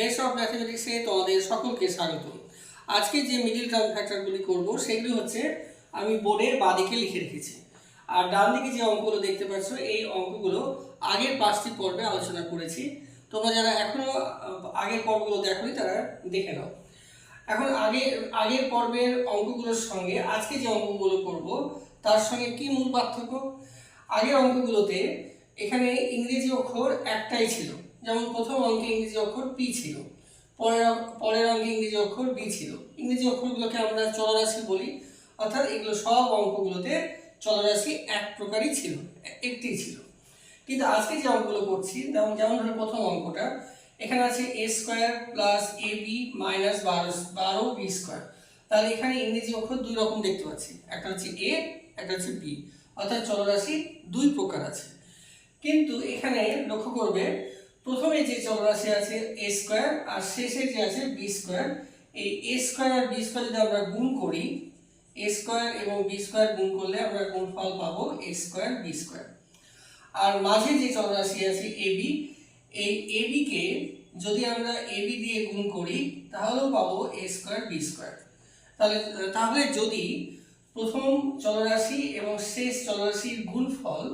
Best of ম্যাথমেটিক্সে তোমাদের সকলকে স্বাগত। আজকে যে মিডিল টার্ম ফ্যাক্টরগুলি করব, সেগুলি হচ্ছে আমি বোর্ডের বাদিকে লিখে রেখেছি। আর ডান দিকে যে অঙ্কগুলো দেখতে পাচ্ছ, এই অঙ্কগুলো আগের পাঁচটি পর্বে আলোচনা করেছি। তোমরা যারা এখনও আগের পর্বগুলো দেখোনি, তারা দেখে নাও। এখন আগে, আগের পর্বের অঙ্কগুলোর সঙ্গে আজকে যে অঙ্কগুলো করব, তার সঙ্গে কি মূল পার্থক্য? আগের অঙ্কগুলোতে এখানে ইংরেজি অক্ষর একটাই ছিল। যেমন প্রথম অঙ্কে ইংরেজি অক্ষর পি ছিল। পরের পরের অঙ্কে ইংরেজি অক্ষর বি ছিল। ইংরেজি অক্ষরগুলোকে আমরা চলরাশি বলি। অর্থাৎ এগুলো সব অঙ্কগুলোতে চলরাশি এক প্রকারই ছিল, একটি ছিল। কিন্তু আজকে যে অঙ্কগুলো করছি, যেমন যেমন ধরো প্রথম অঙ্কটা, এখানে আছে A square plus A B minus বারো বারো বি স্কোয়ার। তাহলে এখানে ইংরেজি অক্ষর দুই রকম দেখতে পাচ্ছি। একটা হচ্ছে এ, একটা হচ্ছে বি। অর্থাৎ চলরাশি দুই প্রকার আছে। কিন্তু এখানে লক্ষ্য করবে প্রথমে যে চলরাশি আছে এ স্কোয়ার আর শেষে যে আছে বি স্কোয়ার এই এ স্কোয়ার আর বি স্কোয়ার যদি আমরা গুণ করি এ স্কোয়ার এবং বি স্কোয়ার গুণ করলে আমরা গুণফল পাবো এ স্কোয়ার বি স্কোয়ার আর মাঝে যে চলরাশি আছে এবি এই এবি কে যদি আমরা এবি দিয়ে গুণ করি, তাহলেও পাবো এ স্কোয়ার বি স্কোয়ার তাহলে তাহলে যদি প্রথম চলরাশি এবং শেষ চলরাশির গুণফল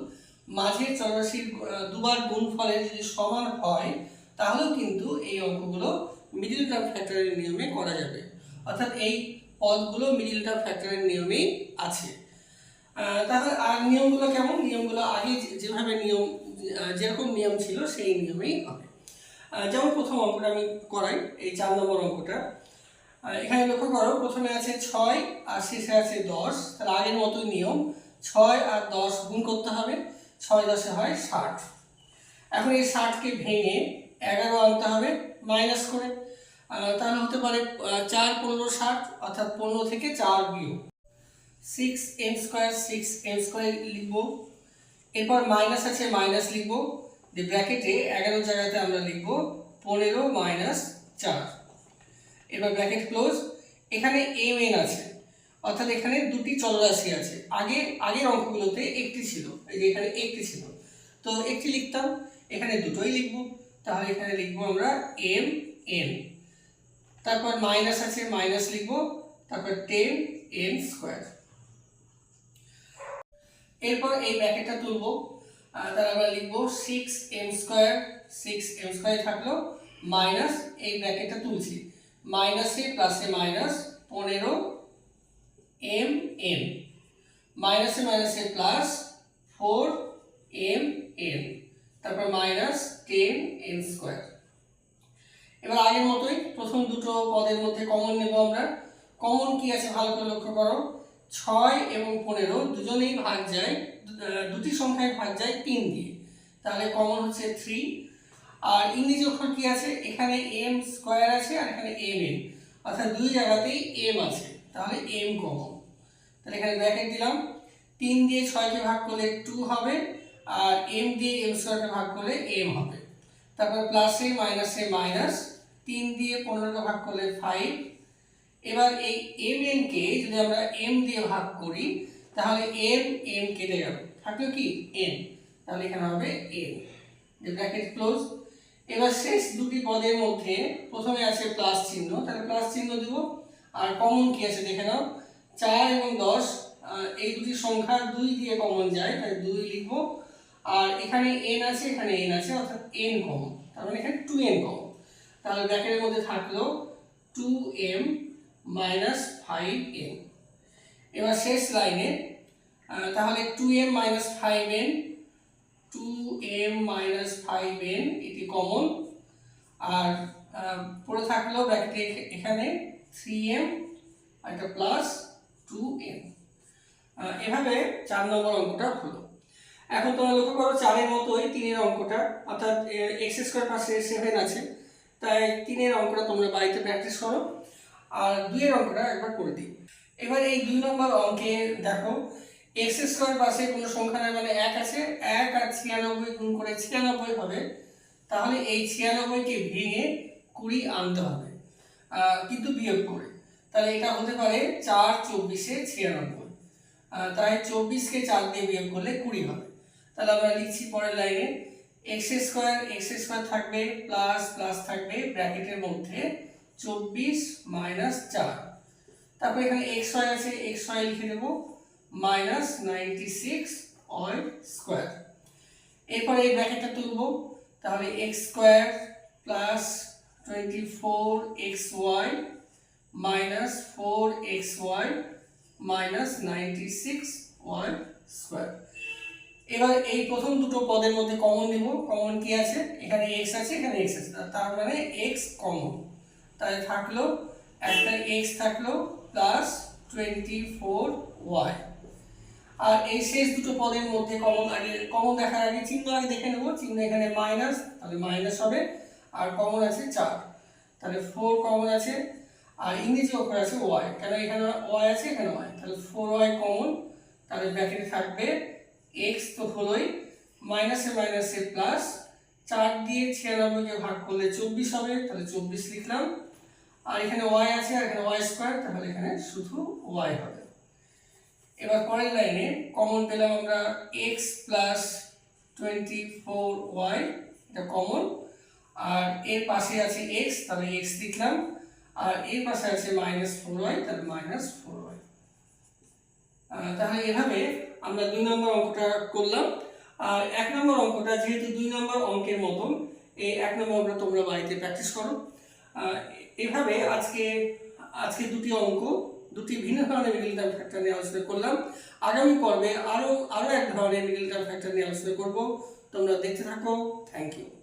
মাঝের চলরাশির দুবার গুণফলের যদি সমান হয়, তাহলেও কিন্তু এই অঙ্কগুলো মিডিল টার্ম ফ্যাক্টরের নিয়মে করা যাবে। অর্থাৎ এই পদগুলো মিডিল টার্ম ফ্যাক্টরের নিয়মেই আছে। তাহলে আর নিয়মগুলো কেমন? নিয়মগুলো আগে যেভাবে নিয়ম যেরকম নিয়ম ছিল সেই নিয়মেই হবে। যেমন প্রথম অঙ্কটা আমি করাই, এই চার নম্বর অঙ্কটা। এখানে লক্ষ্য করো, প্রথমে আছে ছয়, আর শেষে আছে দশ। তাহলে আগের মতোই নিয়ম, ছয় আর দশ গুণ করতে হবে। ছয় দশে হয় ষাট। এখন এই ষাটকে ভেঙে এগারো আনতে হবে, মাইনাস করে। তাহলে হতে পারে চার পনেরো ষাট, অর্থাৎ পনেরো থেকে চার বিয়োগ। Six M square six M square লিখব। এরপর মাইনাস আছে মাইনাস লিখব। যে ব্র্যাকেটে এগারো জায়গাতে আমরা লিখব পনেরো মাইনাস চার। এবার ব্র্যাকেট ক্লোজ এখানে এম এন আছে। অর্থাৎ এখানে দুটি চলরাশি আছে। আগে, আগের অঙ্কগুলোতে একটি ছিল, এই যে এখানে একটি ছিল। তো একটি লিখতাম, এখানে দুটোই লিখব, তাহলে এখানে লিখব আমরা এম এন তারপর মাইনাস আছে মাইনাস লিখব, তারপর টেন এন স্কোয়ার এরপর এই ব্র্যাকেটটা তুলব তাহলে আমরা লিখব six M square six M square থাকল মাইনাস এই ব্র্যাকেটটা তুলছি। মাইনাসে প্লাসে মাইনাস পনেরো এম এন মাইনাসে মাইনাসে প্লাস ফোর এম এন তারপর মাইনাস টেন এন স্কোয়ার এবার আগের মতোই প্রথম দুটো পদের মধ্যে কমন নেব আমরা। কমন কি আছে ভালো করে লক্ষ্য করো। ছয় এবং পনেরো দুজনেই ভাগ যায় দুটি সংখ্যায় ভাগ যায় তিন দিয়ে। তাহলে কমন হচ্ছে থ্রি আর ইংরেজি অক্ষর কি আছে? এখানে এম স্কোয়ার আছে আর এখানে এম এন অর্থাৎ দুই জায়গাতেই এম আছে। তাহলে এম কমন। তাহলে এখানে ব্র্যাকেট দিলাম। তিন দিয়ে ছয়কে ভাগ করলে টু হবে, আর এম দিয়ে এম স্কোয়ারকে ভাগ করলে এম হবে। তারপর প্লাসে মাইনাসে মাইনাস তিন দিয়ে পনেরোকে ভাগ করলে ফাইভ এবার এই এম এন কে যদি আমরা এম দিয়ে ভাগ করি, তাহলে এম এম কেটে যাবে থাকল কি? এন তাহলে এখানে হবে এন ব্র্যাকেট ক্লোজ এবার শেষ দুটি পদের মধ্যে প্রথমে আছে প্লাস চিহ্ন। তাহলে প্লাস চিহ্ন দিব। আর কমন কি আছে দেখে নাও? চার এবং দশ এই দুটি সংখ্যা দুই দিয়ে কমন যায়, তাই দুই লিখব। আর এখানে এন আছে, এখানে এন আছে, অর্থাৎ এন কমন তার মানে এখানে টু এন কমন তাহলে ব্র্যাকেটের মধ্যে থাকল two M minus five N এবার শেষ লাইনে তাহলে two M minus five N two M minus five N এটি কমন আর পড়ে থাকল ব্র্যাকেটে এখানে three M plus two M এভাবে চার নম্বর অঙ্কটা হলো। এখন তোমরা লক্ষ্য করো, চারের মতোই তিনের অঙ্কটা, অর্থাৎ এক্স স্কোয়ার পাশে সেভেন আছে। তাই তিনের অঙ্কটা তোমরা বাড়িতে প্র্যাকটিস করো। আর দুইয়ের অঙ্কটা একবার করে দিই। এবার এই দুই নম্বর অঙ্কে দেখো এক্স স্কোয়ার পাশে কোনো সংখ্যা নাই মানে এক আছে, এক আর ছিয়ানব্বই গুণ করে ছিয়ানব্বই হবে। তাহলে এই ছিয়ানব্বইকে ভেঙে কুড়ি আনতে হবে। কিন্তু বিয়োগ করে। তাহলে এটা হতে পারে চার চব্বিশে ছিয়ানব্বই। তাই চব্বিশকে চার দিয়ে বিয়োগ করলে কুড়ি হবে। তাহলে আমরা লিখছি পরের লাইনে এক্স স্কোয়ার এক্স স্কোয়ার থাকবে প্লাস প্লাস থাকবে ব্র্যাকেটের মধ্যে চব্বিশ মাইনাস চার। তারপর এখানে এক্স ওয়াই আছে এক্স ওয়াই লিখে দেবো minus ninety six Y square এরপরে এই ব্র্যাকেটটা তুলব, তাহলে X square plus twenty four X Y minus four X Y minus ninety six Y square এবার এই প্রথম দুটো পদের মধ্যে কমন নিব কমন কি আছে? এখানে এক্স আছে, এখানে এক্স আছে। তার মানে এক্স কমন তাহলে থাকল, একটা এক্স থাকল প্লাস টোয়েন্টি ফোর ওয়াই আর এই শেষ দুটো পদের মধ্যে কমন আগে কমন দেখার আগে চিহ্ন আগে দেখে নেব। চিহ্ন এখানে মাইনাস তাহলে মাইনাস হবে। আর কমন আছে চার। তাহলে ফোর কমন আছে, আর ইংরেজি অক্ষর আছে ওয়াই কেন এখানে ওয়াই আছে, এখানে ওয়াই তাহলে ফোর ওয়াই কমন তাহলে ব্র্যাকেটে থাকবে এক্স তো হলোই মাইনাসে মাইনাসে প্লাস চার দিয়ে ছিয়ানব্বইকে ভাগ করলে চব্বিশ হবে, তাহলে চব্বিশ লিখলাম। আর এখানে ওয়াই আছে, আর এখানে ওয়াই স্কোয়ার তাহলে এখানে শুধু ওয়াই হবে। এবার পরের লাইনে কমন পেলাম আমরা X plus twenty four Y এটা কমন আর এর পাশে আছে এক্স তাহলে এক্স লিখলাম। আর এর পাশে আছে মাইনাস তাহলে মাইনাস ওয়াই তাহলে এভাবে আমরা দুই নম্বর অঙ্কটা করলাম। আর এক নম্বর অঙ্কটা যেহেতু দুই নম্বর অঙ্কের মতন, এই এক নম্বর অঙ্কটা তোমরা বাড়িতে প্র্যাকটিস করো। এভাবে আজকে আজকে দুটি অঙ্ক, দুটি ভিন্ন ধরনের মিডিল টার্ম ফ্যাক্টর নিয়ে আলোচনা করলাম। আগামী পর্বে আরও আরও এক ধরনের মিডিল টার্ম ফ্যাক্টর নিয়ে আলোচনা করব। তোমরা দেখতে থাকো। Thank you